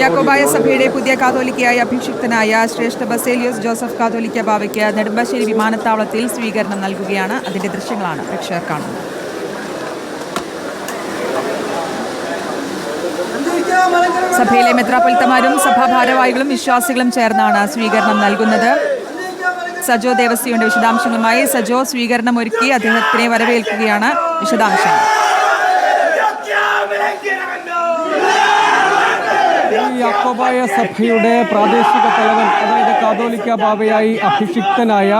യാക്കോബായ സഭയുടെ പുതിയ കാതോലിക്കയായി അഭിഷിക്തനായ ശ്രേഷ്ഠ ബസേലിയോസ് ജോസഫ് കാതോലിക്ക ബാവയ്ക്ക് നെടുമ്പാശ്ശേരി വിമാനത്താവളത്തിൽ സ്വീകരണം നൽകുകയാണ്. അതിന്റെ ദൃശ്യങ്ങളാണ് പ്രേക്ഷകർ കാണുന്നത്. സഭയിലെ മെത്രാപ്പൊലിത്തമാരും സഭാഭാരവാഹികളും വിശ്വാസികളും ചേർന്നാണ് സ്വീകരണം നൽകുന്നത്. സജോ ദേവസ്യയുടെ വിശദാംശങ്ങളുമായി സജോ സ്വീകരണം ഒരുക്കി അദ്ദേഹത്തിനെ വരവേൽക്കുകയാണ് വിശദാംശങ്ങൾ. ഈ സഭയുടെ പ്രാദേശിക തലവൻ അതായത് കാതോലിക്ക ബാബയായി അഭിഷിക്തനായ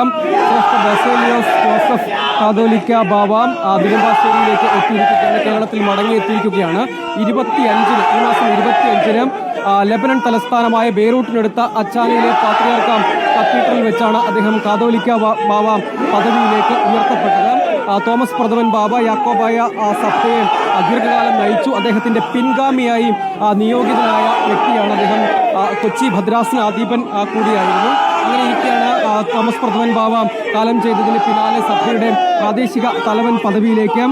ജോസഫ് കാതോലിക്ക ബാബ ആ, നെടുമ്പാശ്ശേരിയിലേക്ക് എത്തിയിരിക്കുകയാണ്. കേരളത്തിൽ മടങ്ങിയെത്തിയിരിക്കുകയാണ്. ഇരുപത്തി അഞ്ചിന് ഈ മാസം ഇരുപത്തി അഞ്ചിന് ലബനൻ തലസ്ഥാനമായ ബെയ്റൂട്ടിനടുത്ത അച്ചാനയിലെ പാത്രിയാർക്കാം കത്തീഡ്രൽ വെച്ചാണ് അദ്ദേഹം കാതോലിക്ക ബാബ പദവിയിലേക്ക് ഉയർത്തപ്പെട്ടത്. തോമസ് പ്രഥമൻ ബാബ യാക്കോബായ സഭയെ ദീർഘകാലം നയിച്ചു. അദ്ദേഹത്തിന്റെ പിൻഗാമിയായി നിയോഗിതനായ വ്യക്തിയാണ് അദ്ദേഹം. കൊച്ചി ഭദ്രാസന അധീപൻ കൂടിയായിരുന്നു. അങ്ങനെ ഇരിക്കെയാണ് തോമസ് പ്രഥമൻ ബാബ കാലം ചെയ്തതിന് പിന്നാലെ സഭയുടെ പ്രാദേശിക തലവൻ പദവിയിലേക്ക്.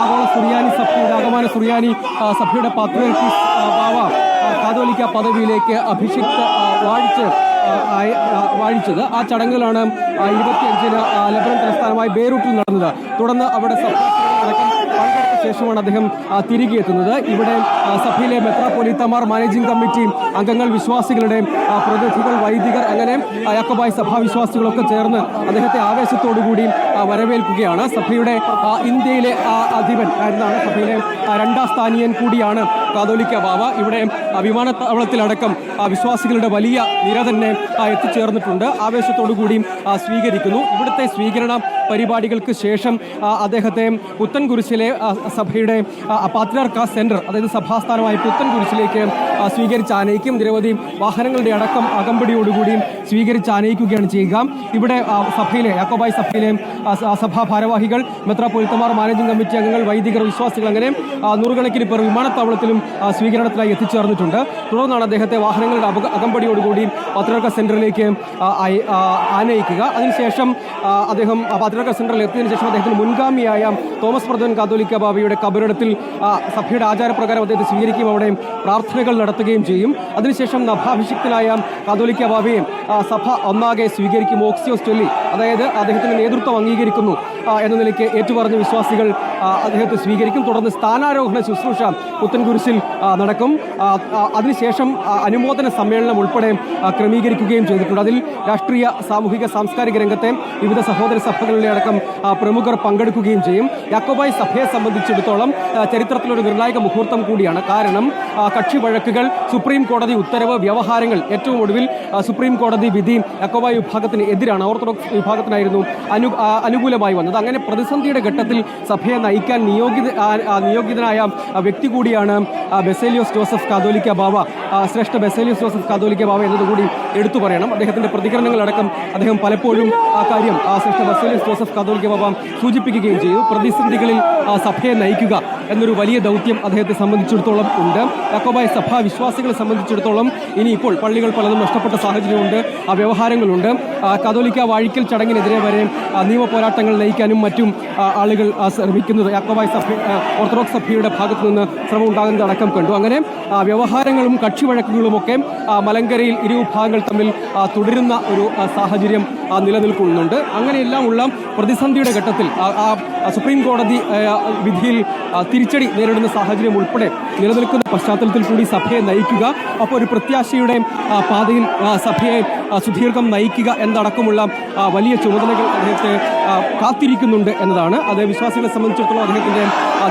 ആഗോള സുറിയാനി സഭയുടെ ആഗമാന സുറിയാനി സഭയുടെ പാത്രിയർക്കീസ് ബാബ കാതോലിക്ക പദവിയിലേക്ക് അഭിഷിക്ത വാഴിച്ച് വാഴിച്ചത്. ആ ചടങ്ങുകളാണ് ഇരുപത്തിയഞ്ചിന് തലസ്ഥാനമായ ബേറൂട്ടിൽ നടന്നത്. തുടർന്ന് അവിടെ ശേഷമാണ് അദ്ദേഹം തിരികെ എത്തുന്നത്. ഇവിടെ സഭയിലെ മെത്രാപ്പൊലീത്തമാർ മാനേജിംഗ് കമ്മിറ്റി അംഗങ്ങൾ വിശ്വാസികളുടെ പ്രതിനിധികൾ വൈദികർ അങ്ങനെ യാക്കോബായ സഭാ വിശ്വാസികളൊക്കെ ചേർന്ന് അദ്ദേഹത്തെ ആവേശത്തോടുകൂടി വരവേൽക്കുകയാണ്. സഭയുടെ ഇന്ത്യയിലെ അധിപൻ ആയിരുന്നാണ് സഭയിലെ രണ്ടാം സ്ഥാനീയൻ കൂടിയാണ് കാതോലിക്ക ബാബ ഇവിടെ വിമാനത്താവളത്തിലടക്കം വിശ്വാസികളുടെ വലിയ നിര തന്നെ എത്തിച്ചേർന്നിട്ടുണ്ട്. ആവേശത്തോടു കൂടിയും സ്വീകരിക്കുന്നു. ഇവിടുത്തെ സ്വീകരണ പരിപാടികൾക്ക് ശേഷം അദ്ദേഹത്തെ പുത്തൻകുരിശിലെ സഭയുടെ പാത്രാർക്ക സെന്റർ അതായത് സഭാസ്ഥാനമായ പുത്തൻകുരിശിലേക്ക് സ്വീകരിച്ച് ആനയിക്കും. നിരവധി വാഹനങ്ങളുടെ അടക്കം അകമ്പടിയോടുകൂടി സ്വീകരിച്ച് ആനയിക്കുകയാണ് ചെയ്യുക. ഇവിടെ സഭയിലെ യാക്കോബായ് സഭയിലെ സഭാ ഭാരവാഹികൾ മെത്രാപൊലിത്തമാർ മാനേജിംഗ് കമ്മിറ്റി അംഗങ്ങൾ വൈദികർ വിശ്വാസികൾ അങ്ങനെ നൂറുകണക്കിന് പേർ വിമാനത്താവളത്തിലും സ്വീകരണത്തിനായി എത്തിച്ചേർന്നിട്ടുണ്ട് തുടർന്നാണ് അദ്ദേഹത്തെ വാഹനങ്ങളുടെ അകമ്പടിയോടുകൂടി പത്രിക സെന്ററിലേക്ക് ആനയിക്കുക. അതിനുശേഷം അദ്ദേഹം പത്രിക സെന്ററിൽ എത്തിയതിനു ശേഷം അദ്ദേഹത്തിന് മുൻഗാമിയായ തോമസ് പ്രധാൻ കാതോലിക്ക ബാബയുടെ കബറിടത്തിൽ സഭയുടെ ആചാരപ്രകാരം അദ്ദേഹത്തെ സ്വീകരിക്കുകയും അവിടെ പ്രാർത്ഥനകൾ നടത്തുകയും ചെയ്യും. അതിനുശേഷം നഭാഭിഷിക്തനായ കാതോലിക്ക ബാബയെ സഭ ഒന്നാകെ സ്വീകരിക്കും. ഓക്സിയോസ് ചൊല്ലി അതായത് അദ്ദേഹത്തിന്റെ നേതൃത്വം അംഗീകരിക്കുന്നു എന്ന നിലയ്ക്ക് ഏറ്റുപറഞ്ഞ വിശ്വാസികൾ അദ്ദേഹത്തെ സ്വീകരിക്കും. തുടർന്ന് സ്ഥാനാരോഹണ ശുശ്രൂഷ പുത്തൻകുരിശിൽ നടക്കും. അതിനുശേഷം അനുമോദന സമ്മേളനം ഉൾപ്പെടെ ക്രമീകരിക്കുകയും ചെയ്തിട്ടുണ്ട്. അതിൽ രാഷ്ട്രീയ സാമൂഹിക സാംസ്കാരിക രംഗത്തെ വിവിധ സഹോദര സഭകളിലെ അടക്കം പ്രമുഖർ പങ്കെടുക്കുകയും ചെയ്യും. യാക്കോബായ് സഭയെ സംബന്ധിച്ചിടത്തോളം ചരിത്രത്തിലൊരു നിർണായക മുഹൂർത്തം കൂടിയാണ്. കാരണം കക്ഷി വഴക്കുകൾ സുപ്രീം കോടതി ഉത്തരവ് വ്യവഹാരങ്ങൾ ഏറ്റവും ഒടുവിൽ സുപ്രീം കോടതി വിധി യാക്കോബായ് വിഭാഗത്തിന് എതിരാണ്. ഓർത്തഡോക്സ് വിഭാഗത്തിനായിരുന്നു അനു അനുകൂലമായി വന്നത്. അങ്ങനെ പ്രതിസന്ധിയുടെ ഘട്ടത്തിൽ സഭയെ നയിക്കാൻ നിയോഗിത നിയോഗിതനായ വ്യക്തി കൂടിയാണ് ബെസേലിയോസ് ജോസഫ് കാതോലിക്ക ബാബ ശ്രേഷ്ഠ ബെസേലിയോസ് ജോസഫ് കാതോലിക്ക ബാബ എന്നതുകൂടി എടുത്തു പറയണം. അദ്ദേഹത്തിന്റെ പ്രതികരണങ്ങളടക്കം അദ്ദേഹം പലപ്പോഴും ആ കാര്യം ശ്രേഷ്ഠ ബെസേലിയോസ് ജോസഫ് കാതോലിക്ക ബാബ സൂചിപ്പിക്കുകയും ചെയ്തു. പ്രതിസന്ധികളിൽ സഭയെ നയിക്കുക എന്നൊരു വലിയ ദൗത്യം അദ്ദേഹത്തെ സംബന്ധിച്ചിടത്തോളം ഉണ്ട്. യാക്കോബായ സഭാ വിശ്വാസികളെ സംബന്ധിച്ചിടത്തോളം ഇനിയിപ്പോൾ പള്ളികൾ പലതും നഷ്ടപ്പെട്ട സാഹചര്യമുണ്ട്. ആ വ്യവഹാരങ്ങളുണ്ട്. കാതോലിക്ക വാഴിക്കൽ ചടങ്ങിനെതിരെ വരെ നിയമ പോരാട്ടങ്ങൾ നയിക്കാനും മറ്റും ആളുകൾ ശ്രമിക്കുന്നത് യാക്കോബായ സഭ ഓർത്തഡോക്സ് സഭയുടെ ഭാഗത്തു നിന്ന് ശ്രമം ഉണ്ടാകുന്നത് അടക്കം കണ്ടു. അങ്ങനെ വ്യവഹാരങ്ങളും കക്ഷി വഴക്കുകളുമൊക്കെ മലങ്കരയിൽ ഇരു വിഭാഗങ്ങൾ തമ്മിൽ തുടരുന്ന ഒരു സാഹചര്യം നിലനിൽക്കുന്നുണ്ട്. അങ്ങനെയെല്ലാം ഉള്ള പ്രതിസന്ധിയുടെ ഘട്ടത്തിൽ ആ, സുപ്രീം കോടതി വിധിയിൽ തിരിച്ചടി നേരിടുന്ന സാഹചര്യം ഉൾപ്പെടെ നിലനിൽക്കുന്ന പശ്ചാത്തലത്തിൽ കൂടി സഭയെ നയിക്കുക. അപ്പോൾ ഒരു പ്രത്യാശയുടെ പാതയിൽ സഭയെ സുദീർഘം നയിക്കുക എന്നടക്കമുള്ള വലിയ ചുമതലകൾ അദ്ദേഹത്തെ കാത്തിരിക്കുന്നുണ്ട് എന്നതാണ്. അത് വിശ്വാസികളെ സംബന്ധിച്ചിടത്തോളം അദ്ദേഹത്തിന്റെ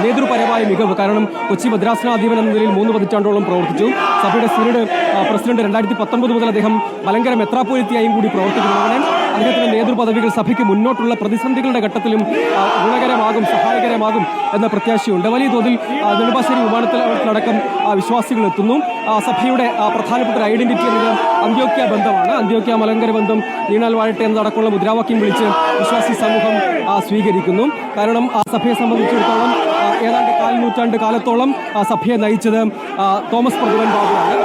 നേതൃപരമായ മികവ്. കാരണം കൊച്ചി മദ്രാസനാധിപൻ എന്ന നിലയിൽ മൂന്ന് പതിറ്റാണ്ടോളം പ്രവർത്തിച്ചു. സഭയുടെ സിനഡ് പ്രസിഡന്റ് രണ്ടായിരത്തി പത്തൊമ്പത് മുതൽ അദ്ദേഹം മലങ്കര മെത്രാപ്പോലിത്തിയായും കൂടി പ്രവർത്തിക്കുന്നു അദ്ദേഹത്തിന്റെ നേതൃപദവികൾ സഭയ്ക്ക് മുന്നോട്ടുള്ള പ്രതിസന്ധികളുടെ ഘട്ടത്തിലും ഗുണകരമാകും സഹായകരമാകും എന്ന പ്രത്യാശയുണ്ട്. വലിയ തോതിൽ നെടുമ്പാശ്ശേരി വിമാനത്തിലടക്കം വിശ്വാസികൾ എത്തുന്നു സഭയുടെ പ്രധാനപ്പെട്ട ഒരു ഐഡന്റിറ്റി എന്നത് അന്ത്യോക്യ ബന്ധമാണ്. അന്ത്യോക്യ മലങ്കര ബന്ധം നീണാൽ വാഴട്ടെ എന്നതടക്കമുള്ള മുദ്രാവാക്യം വിളിച്ച് വിശ്വാസി സമൂഹം സ്വീകരിക്കുന്നു. കാരണം ആ സഭയെ സംബന്ധിച്ചിടത്തോളം ഏതാണ്ട് കാൽ നൂറ്റാണ്ട് കാലത്തോളം സഭയെ നയിച്ചത് തോമസ് പ്രഭുവൻ ബാബുവാണ്.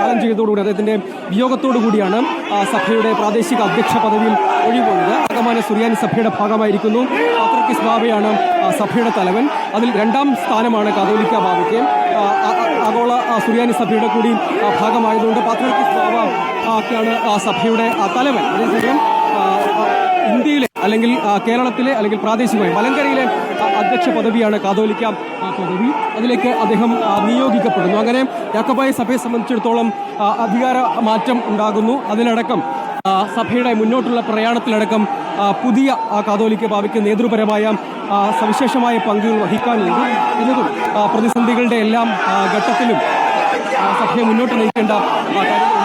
കാലം ചെയ്തതോടുകൂടി അദ്ദേഹത്തിന്റെ വിയോഗത്തോടു കൂടിയാണ് ആ, സഭയുടെ പ്രാദേശിക അധ്യക്ഷ പദവിയിൽ ഒഴിവുള്ളത്. ആഗമാന സുറിയാനി സഭയുടെ ഭാഗമായിരിക്കുന്നു. പാത്രക്കിസ് ബാബയാണ് സഭയുടെ തലവൻ. അതിൽ രണ്ടാം സ്ഥാനമാണ് കാതോലിക്ക ബാബയ്ക്ക്. ആഗോള സുറിയാനി സഭയുടെ കൂടി ഭാഗമായതുകൊണ്ട് പാത്രക്കിസ് ബാബ ഒക്കെയാണ് സഭയുടെ തലവൻ. അതേസമയം ഇന്ത്യയിലെ അല്ലെങ്കിൽ കേരളത്തിലെ അല്ലെങ്കിൽ പ്രാദേശികമായി മലങ്കരയിലെ അധ്യക്ഷ പദവിയാണ് കാതോലിക്ക പദവി. അതിലേക്ക് അദ്ദേഹം നിയോഗിക്കപ്പെടുന്നു അങ്ങനെ യാക്കോബായ സഭയെ സംബന്ധിച്ചിടത്തോളം അധികാര മാറ്റം ഉണ്ടാകുന്നു. അതിനടക്കം സഭയുടെ മുന്നോട്ടുള്ള പ്രയാണത്തിലടക്കം പുതിയ കാതോലിക്ക ഭാവിക്ക് നേതൃപരമായ സവിശേഷമായ പങ്കുകൾ വഹിക്കാൻ എന്നതും പ്രതിസന്ധികളുടെ എല്ലാം ഘട്ടത്തിലും സഭയെ മുന്നോട്ട് നയിക്കേണ്ട.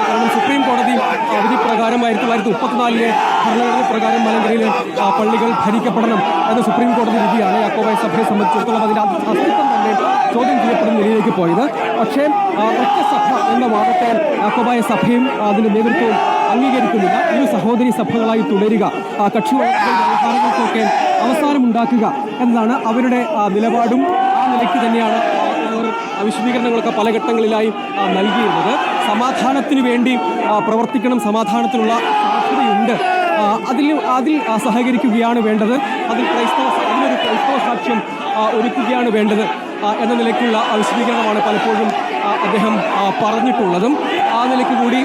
കാരണം സുപ്രീം കോടതി അവധി വിധി പ്രകാരം ആയിരത്തി തൊള്ളായിരത്തി മുപ്പത്തിനാലിലെ ഭരണഘടന പ്രകാരം മലങ്കരയിലെ പള്ളികൾ ഭരിക്കപ്പെടണം എന്ന സുപ്രീം കോടതി വിധിയാണ് യാക്കോബായ സഭയെ സംബന്ധിച്ചിടത്തോളം അതിന്റെ അസ്തി- അസ്തിത്വം തന്നെ ചോദ്യം ചെയ്യപ്പെടുന്ന നിലയിലേക്ക് പോയത് പക്ഷേ ഒറ്റസഭ ഒറ്റ സഭ എന്ന വാദത്തെ യാക്കോബായ സഭയും അതിന്റെ നേതൃത്വവും അംഗീകരിക്കുന്നില്ല ഇരു സഹോദരി സഭകളായി തുടരുക കക്ഷി വ്യവഹാരങ്ങൾക്കൊക്കെ അവസാനമുണ്ടാക്കുക എന്നതാണ് അവരുടെ നിലപാടും ആ നിലയ്ക്ക് തന്നെയാണ് അവർ വിശദീകരണങ്ങളൊക്കെ പല ഘട്ടങ്ങളിലായി നൽകിയിരുന്നത്. സമാധാനത്തിന് വേണ്ടി പ്രവർത്തിക്കണം സമാധാനത്തിനുള്ള സാധ്യതയുണ്ട്. അതിൽ അതിൽ സഹകരിക്കുകയാണ് വേണ്ടത്. അതിൽ ക്രൈസ്തവ അതിലൊരു ക്രൈസ്തവ സാക്ഷ്യം ഒരുക്കുകയാണ് വേണ്ടത് എന്ന നിലയ്ക്കുള്ള വിശദീകരണമാണ് പലപ്പോഴും അദ്ദേഹം പറഞ്ഞിട്ടുള്ളതും. ആ നിലയ്ക്ക് കൂടി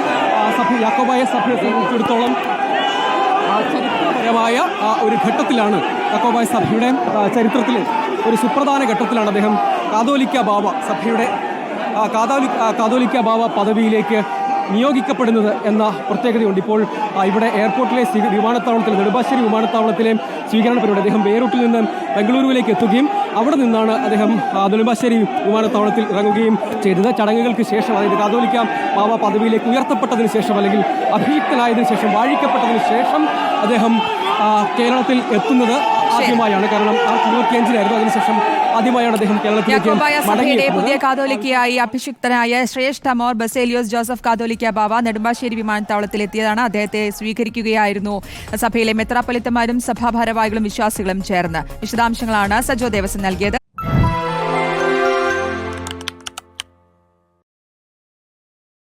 സഭ യാക്കോബായ സഭയെ സംബന്ധിച്ചിടത്തോളം ചരിത്രപരമായ ഒരു ഘട്ടത്തിലാണ് യാക്കോബായ സഭയുടെ ചരിത്രത്തിലെ ഒരു സുപ്രധാന ഘട്ടത്തിലാണ് അദ്ദേഹം കാതോലിക്ക ബാബ സഭയുടെ കാതോലി കാതോലിക്ക ബാബ പദവിയിലേക്ക് നിയോഗിക്കപ്പെടുന്നത് എന്ന പ്രത്യേകതയുണ്ട്. ഇപ്പോൾ ഇവിടെ എയർപോർട്ടിലെ സ്വീ- വിമാനത്താവളത്തിൽ നെടുമ്പാശ്ശേരി വിമാനത്താവളത്തിലെ സ്വീകരണ പരിപാടി അദ്ദേഹം ബെയ്റൂട്ടിൽ നിന്ന് ബംഗളൂരുവിലേക്ക് എത്തുകയും അവിടെ നിന്നാണ് അദ്ദേഹം നെടുമ്പാശ്ശേരി വിമാനത്താവളത്തിൽ ഇറങ്ങുകയും ചെയ്തത്. ചടങ്ങുകൾക്ക് ശേഷം അതായത് കാതോലിക്ക ബാബ പദവിയിലേക്ക് ഉയർത്തപ്പെട്ടതിന് ശേഷം അല്ലെങ്കിൽ അഭിയുക്തനായതിനു ശേഷം വാഴിക്കപ്പെട്ടതിന് ശേഷം അദ്ദേഹം കേരളത്തിൽ എത്തുന്നത് ആദ്യമായാണ്. കാരണം ആ ഇരുപത്തിയഞ്ചിലായിരുന്നു അതിനുശേഷം ആദ്യമായാണ് അദ്ദേഹം കേരളത്തിലേക്ക് പുതിയ കാതോലിക്കയായി അഭിഷിക്തനായ ശ്രേഷ്ഠ മോർ ബസേലിയോസ് ജോസഫ് കാതോലിക്ക ബാബ നെടുമ്പാശ്ശേരി വിമാനത്താവളത്തിൽ എത്തിയതാണ് അദ്ദേഹത്തെ സ്വീകരിക്കുകയായിരുന്നു. സഭയിലെ മെത്രാപ്പൊലിത്തമാരും സഭാഭാരവാഹികളും വിശ്വാസികളും ചേർന്ന് വിശദാംശങ്ങളാണ് സജോ ദേവസ്വം നൽകിയത്.